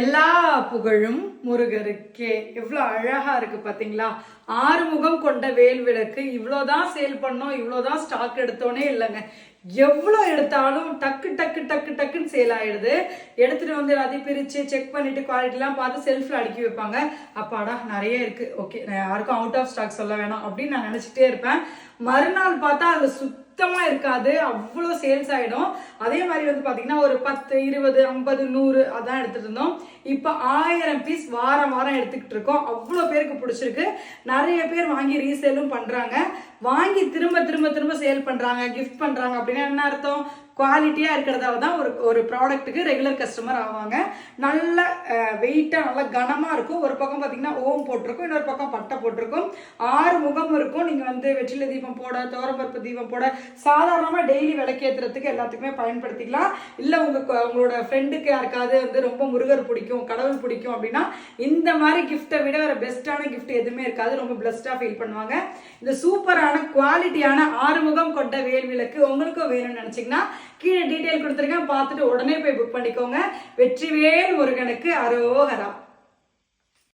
எல்லா புகழும் முருகருக்கே. எவ்வளோ அழகாக இருக்குது பார்த்தீங்களா ஆறுமுகம் கொண்ட வேல் விளக்கு. இவ்வளோதான் சேல் பண்ணோம் இவ்வளோதான் ஸ்டாக் எடுத்தோன்னே இல்லைங்க. எவ்வளோ எடுத்தாலும் டக்கு டக்கு டக்கு டக்குன்னு சேல் ஆகிடுது எடுத்துட்டு வந்து எல்லாத்தையும் பிரித்து செக் பண்ணிவிட்டு குவாலிட்டிலாம் பார்த்து செல்ஃபில் அடுக்கி வைப்பாங்க. அப்பாடா நிறைய இருக்குது ஓகே நான் யாருக்கும் அவுட் ஆஃப் ஸ்டாக் சொல்ல வேணாம் அப்படின்னு நான் நினச்சிட்டே இருப்பேன். மறுநாள் பார்த்தா அது சுத்தமாக இருக்காது. அவ்வளோ சேல்ஸ் ஆகிடும் அதே மாதிரி வந்து பார்த்தீங்கன்னா ஒரு பத்து இருபது ஐம்பது நூறு அதான் எடுத்துகிட்டு இருந்தோம். இப்போ ஆயிரம் பீஸ் வாரம் வாரம் எடுத்துக்கிட்டு இருக்கோம். அவ்வளோ பேருக்கு பிடிச்சிருக்கு. நிறைய பேர் வாங்கி ரீசேலும் பண்ணுறாங்க வாங்கி திரும்ப திரும்ப திரும்ப சேல் பண்ணுறாங்க கிஃப்ட் பண்ணுறாங்க அப்படின்னா என்ன அர்த்தம்? குவாலிட்டியாக இருக்கிறதால தான் ஒரு ஒரு ப்ராடக்ட்டுக்கு ரெகுலர் கஸ்டமர் ஆவாங்க. நல்ல வெயிட்டாக நல்லா கனமாக இருக்கும். ஒரு பக்கம் பார்த்தீங்கன்னா ஓம் போட்டிருக்கும். இன்னொரு பக்கம் பட்டை போட்டிருக்கும். ஆறு வந்து வெற்றிலை தீபம் போட தோரப்பருப்பு தீபம் போட சாதாரணமாக டெய்லி விளக்கேற்றுறதுக்கு எல்லாத்துக்குமே பயன்படுத்திக்கலாம். இல்லை உங்கள் உங்களோட ஃப்ரெண்டுக்கு யாருக்காவது வந்து ரொம்ப முருகர் பிடிக்கும் கடவுள் பிடிக்கும் அப்படின்னா இந்த மாதிரி கிஃப்ட்டை விட ஒரு பெஸ்ட்டான கிஃப்ட் எதுவுமே இருக்காது. ரொம்ப பிளஸ்டாக ஃபீல் பண்ணுவாங்க. இந்த சூப்பரான குவாலிட்டியான ஆறுமுகம் கொண்ட வேல் விளக்கு உங்களுக்கும் வேணும்னு நினச்சிங்கன்னா கீழே டீட்டெயில் கொடுத்துருக்கேன். பார்த்துட்டு உடனே போய் புக் பண்ணிக்கோங்க. வெற்றிவேல் முருகனுக்கு அரோகரா